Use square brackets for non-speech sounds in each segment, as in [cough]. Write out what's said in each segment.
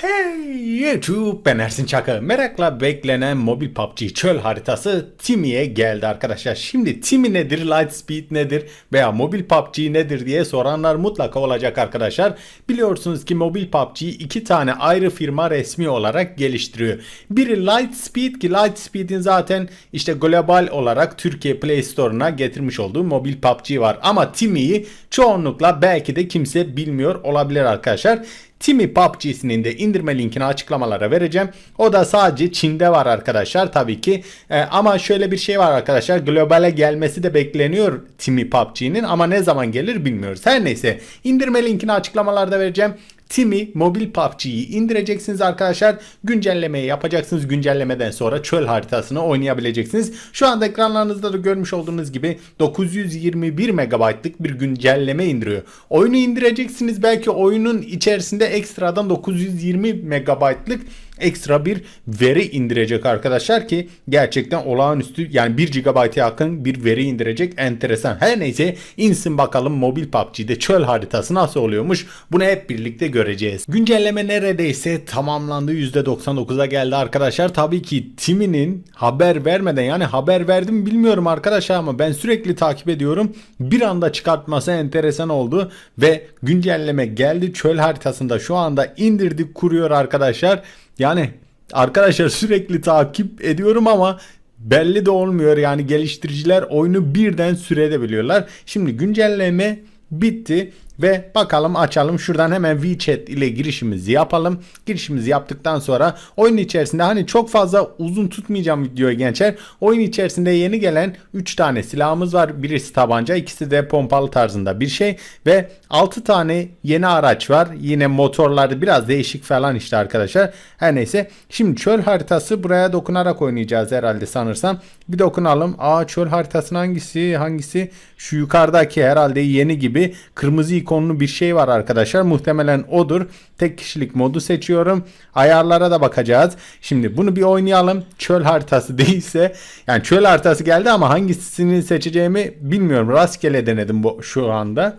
Hey YouTube ben Ersin Çakı. Merakla beklenen mobil PUBG çöl haritası Timmy'ye geldi arkadaşlar. Şimdi Timmy nedir, Lightspeed nedir veya mobil PUBG nedir diye soranlar mutlaka olacak arkadaşlar. Biliyorsunuz ki mobil PUBG iki tane ayrı firma resmi olarak geliştiriyor. Biri Lightspeed ki Lightspeed'in zaten işte global olarak Türkiye Play Store'una getirmiş olduğu mobil PUBG var. Ama Timmy'yi çoğunlukla belki de kimse bilmiyor olabilir arkadaşlar. Timi PUBG'sinin de indirme linkini açıklamalara vereceğim. O da sadece Çin'de var arkadaşlar tabii ki. Ee, ama şöyle bir şey var arkadaşlar. Globale gelmesi de bekleniyor Timi PUBG'nin ama ne zaman gelir bilmiyoruz. Her neyse indirme linkini açıklamalarda vereceğim. Timi mobil PUBG'yi indireceksiniz arkadaşlar. Güncellemeyi yapacaksınız. Güncellemeden sonra çöl haritasını oynayabileceksiniz. Şu anda ekranlarınızda da görmüş olduğunuz gibi 921 MB'lık bir güncelleme indiriyor. Oyunu indireceksiniz. Belki oyunun içerisinde ekstradan 920 MB'lık ekstra bir veri indirecek arkadaşlar ki gerçekten olağanüstü yani 1 GB'a yakın bir veri indirecek enteresan. Her neyse insin bakalım mobil PUBG'de çöl haritası nasıl oluyormuş bunu hep birlikte göreceğiz. Güncelleme neredeyse tamamlandı %99'a geldi arkadaşlar. Tabii ki Timmy'nin haber vermeden yani haber verdim bilmiyorum arkadaşlar ama ben sürekli takip ediyorum. Bir anda çıkartması enteresan oldu ve güncelleme geldi. Çöl haritasında şu anda indirdik kuruyor arkadaşlar. Yani arkadaşlar sürekli takip ediyorum ama belli de olmuyor. Yani geliştiriciler oyunu birden sürebiliyorlar. Şimdi güncelleme bitti ve bakalım açalım şuradan hemen WeChat ile girişimizi yapalım. Girişimizi yaptıktan sonra oyun içerisinde hani çok fazla uzun tutmayacağım videoyu gençler. Oyun içerisinde yeni gelen 3 tane silahımız var. Birisi tabanca, ikisi de pompalı tarzında bir şey ve 6 tane yeni araç var. Yine motorları biraz değişik falan işte arkadaşlar. Her neyse. Şimdi çöl haritası buraya dokunarak oynayacağız herhalde sanırsam. Bir dokunalım. Aa çöl haritasının hangisi? Hangisi? Şu yukarıdaki herhalde yeni gibi kırmızı ikonlu bir şey var arkadaşlar. Muhtemelen odur. Tek kişilik modu seçiyorum. Ayarlara da bakacağız. Şimdi bunu bir oynayalım. Çöl haritası [laughs] değilse yani çöl haritası geldi ama hangisini seçeceğimi bilmiyorum. Rastgele denedim bu şu anda.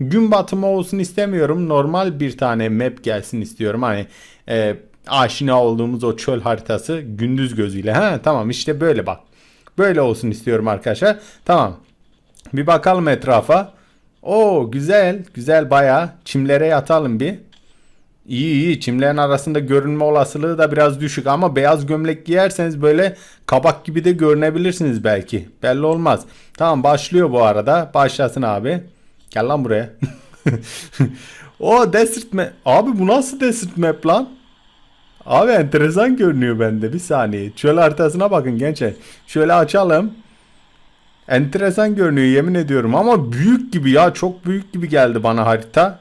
Gün batımı olsun istemiyorum. Normal bir tane map gelsin istiyorum. Hani e, aşina olduğumuz o çöl haritası gündüz gözüyle. Ha tamam işte böyle bak. Böyle olsun istiyorum arkadaşlar. Tamam. Bir bakalım etrafa. Oo güzel. Güzel bayağı. Çimlere yatalım bir. İyi iyi. Çimlerin arasında görünme olasılığı da biraz düşük ama beyaz gömlek giyerseniz böyle kabak gibi de görünebilirsiniz belki. Belli olmaz. Tamam başlıyor bu arada. Başlasın abi. Gel lan buraya. [laughs] o desert map. Abi bu nasıl desert map lan? Abi enteresan görünüyor bende. Bir saniye. Çöl haritasına bakın gençler. Şöyle açalım. Enteresan görünüyor yemin ediyorum ama büyük gibi ya çok büyük gibi geldi bana harita.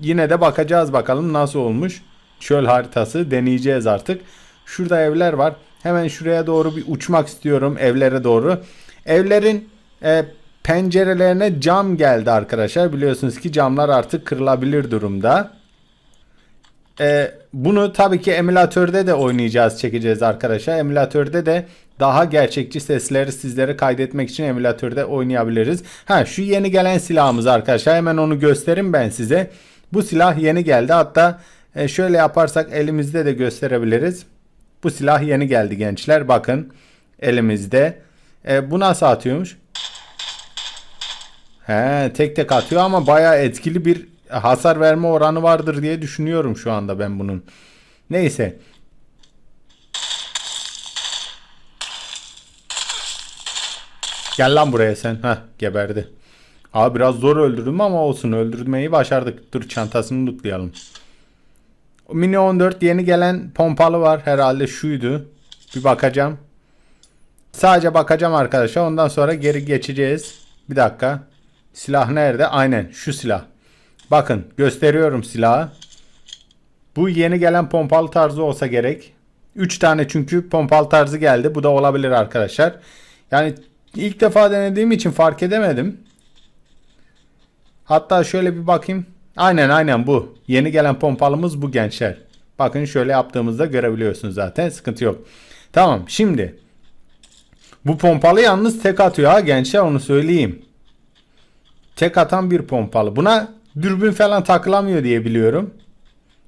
Yine de bakacağız bakalım nasıl olmuş. Çöl haritası deneyeceğiz artık. Şurada evler var. Hemen şuraya doğru bir uçmak istiyorum evlere doğru. Evlerin e, pencerelerine cam geldi arkadaşlar. Biliyorsunuz ki camlar artık kırılabilir durumda. E, bunu tabii ki emülatörde de oynayacağız, çekeceğiz arkadaşlar. Emülatörde de daha gerçekçi sesleri sizlere kaydetmek için emülatörde oynayabiliriz. Ha şu yeni gelen silahımız arkadaşlar. Hemen onu göstereyim ben size. Bu silah yeni geldi. Hatta e, şöyle yaparsak elimizde de gösterebiliriz. Bu silah yeni geldi gençler. Bakın elimizde. E, bu nasıl atıyormuş? He, tek tek atıyor ama bayağı etkili bir hasar verme oranı vardır diye düşünüyorum şu anda ben bunun. Neyse. Gel lan buraya sen. Heh geberdi. Abi biraz zor öldürdüm ama olsun öldürmeyi başardık. Dur çantasını lootlayalım. Mini 14 yeni gelen pompalı var. Herhalde şuydu. Bir bakacağım. Sadece bakacağım arkadaşlar. Ondan sonra geri geçeceğiz. Bir dakika. Silah nerede? Aynen şu silah. Bakın gösteriyorum silahı. Bu yeni gelen pompalı tarzı olsa gerek. 3 tane çünkü pompalı tarzı geldi. Bu da olabilir arkadaşlar. Yani ilk defa denediğim için fark edemedim. Hatta şöyle bir bakayım. Aynen aynen bu. Yeni gelen pompalımız bu gençler. Bakın şöyle yaptığımızda görebiliyorsunuz zaten. Sıkıntı yok. Tamam şimdi. Bu pompalı yalnız tek atıyor ha gençler onu söyleyeyim. Tek atan bir pompalı. Buna dürbün falan takılamıyor diye biliyorum.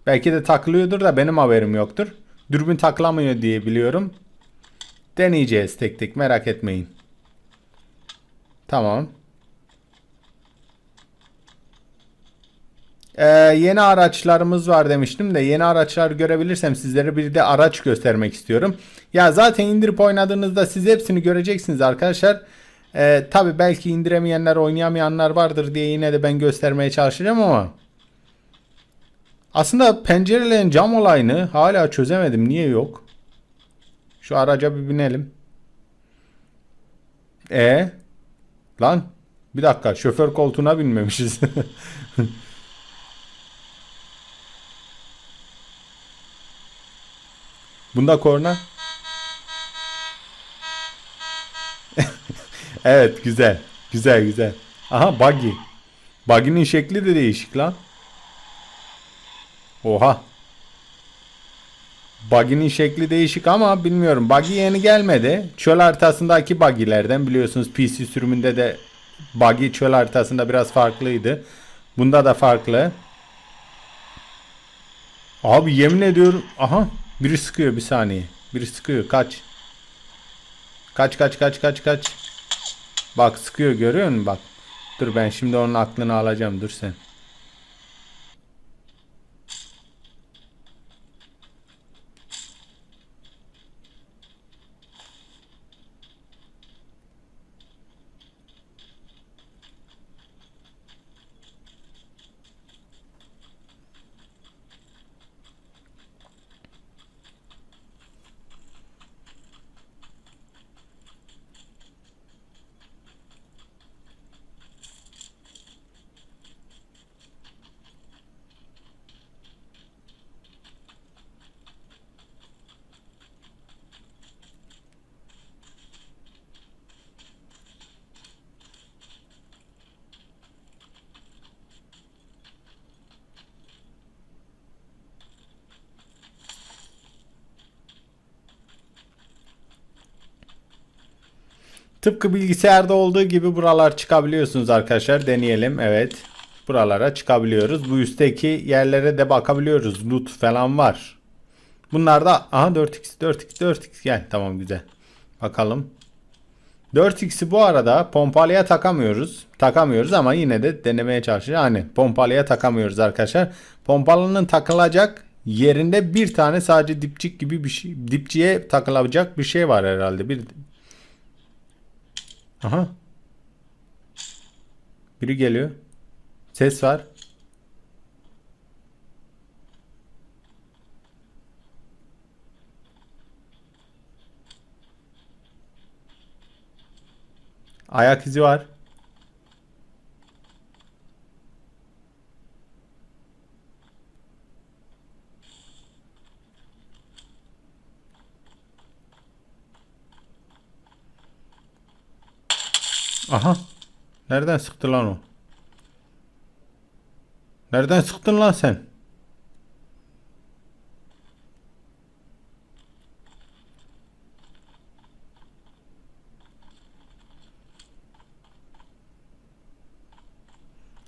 Belki de takılıyordur da benim haberim yoktur. Dürbün takılamıyor diye biliyorum. Deneyeceğiz tek tek merak etmeyin. Tamam. Ee, yeni araçlarımız var demiştim de yeni araçlar görebilirsem sizlere bir de araç göstermek istiyorum. Ya zaten indirip oynadığınızda siz hepsini göreceksiniz arkadaşlar. Ee, Tabi belki indiremeyenler oynayamayanlar vardır diye yine de ben göstermeye çalışacağım ama. Aslında pencerelerin cam olayını hala çözemedim. Niye yok? Şu araca bir binelim. E Lan bir dakika şoför koltuğuna binmemişiz. [laughs] Bunda korna. [laughs] evet güzel. Güzel güzel. Aha buggy. Buggy'nin şekli de değişik lan. Oha. Buggy'nin şekli değişik ama bilmiyorum. Buggy yeni gelmedi. Çöl haritasındaki buggy'lerden biliyorsunuz PC sürümünde de buggy çöl haritasında biraz farklıydı. Bunda da farklı. Abi yemin ediyorum. Aha biri sıkıyor bir saniye. Biri sıkıyor kaç. Kaç kaç kaç kaç kaç. Bak sıkıyor görüyor musun bak. Dur ben şimdi onun aklını alacağım dur sen. Tıpkı bilgisayarda olduğu gibi buralar çıkabiliyorsunuz arkadaşlar. Deneyelim. Evet. Buralara çıkabiliyoruz. Bu üstteki yerlere de bakabiliyoruz. Loot falan var. Bunlar da aha 4x 4x 4x gel tamam güzel. Bakalım. 4x'i bu arada pompalıya takamıyoruz. Takamıyoruz ama yine de denemeye çalışacağız. Hani pompalıya takamıyoruz arkadaşlar. Pompalının takılacak yerinde bir tane sadece dipçik gibi bir şey dipçiye takılacak bir şey var herhalde. Bir Aha. Biri geliyor. Ses var. Ayak izi var. Aha. Nereden sıktı lan o? Nereden sıktın lan sen?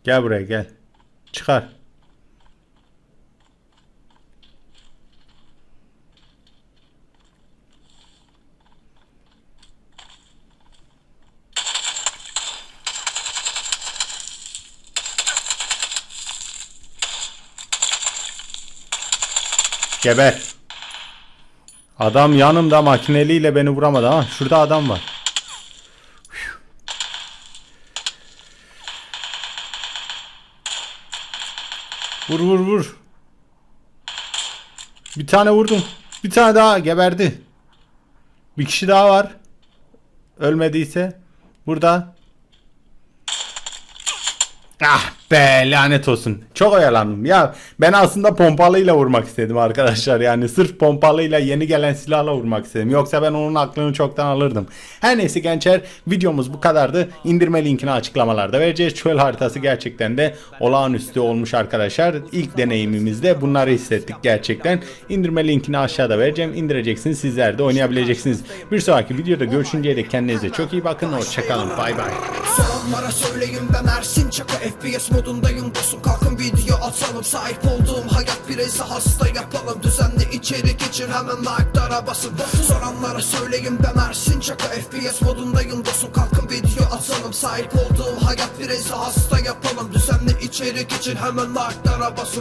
Gel buraya gel. Çıkar. Geber. Adam yanımda makineliyle beni vuramadı ha. Şurada adam var. Vur vur vur. Bir tane vurdum. Bir tane daha geberdi. Bir kişi daha var. Ölmediyse. Burada. Ah be lanet olsun. Çok oyalandım. Ya ben aslında pompalıyla vurmak istedim arkadaşlar. Yani sırf pompalıyla yeni gelen silahla vurmak istedim. Yoksa ben onun aklını çoktan alırdım. Her neyse gençler videomuz bu kadardı. İndirme linkini açıklamalarda vereceğiz. Çöl haritası gerçekten de olağanüstü olmuş arkadaşlar. İlk deneyimimizde bunları hissettik gerçekten. İndirme linkini aşağıda vereceğim. İndireceksiniz. Sizler de oynayabileceksiniz. Bir sonraki videoda görüşünceye dek kendinize çok iyi bakın. Hoşçakalın. Bay bay. Soranlara söyleyeyim ben Ersin Çaka FPS modundayım. Dostum kalkın video atalım. Sahip olduğum hayat bireyse hasta yapalım. Düzenli içerik için hemen like'lara basın. Soranlara söyleyeyim ben Ersin Çaka FPS modundayım. Dostum kalkın video atalım. Sahip olduğum hayat bireyse hasta yapalım. Düzenli içerik için hemen like'lara basın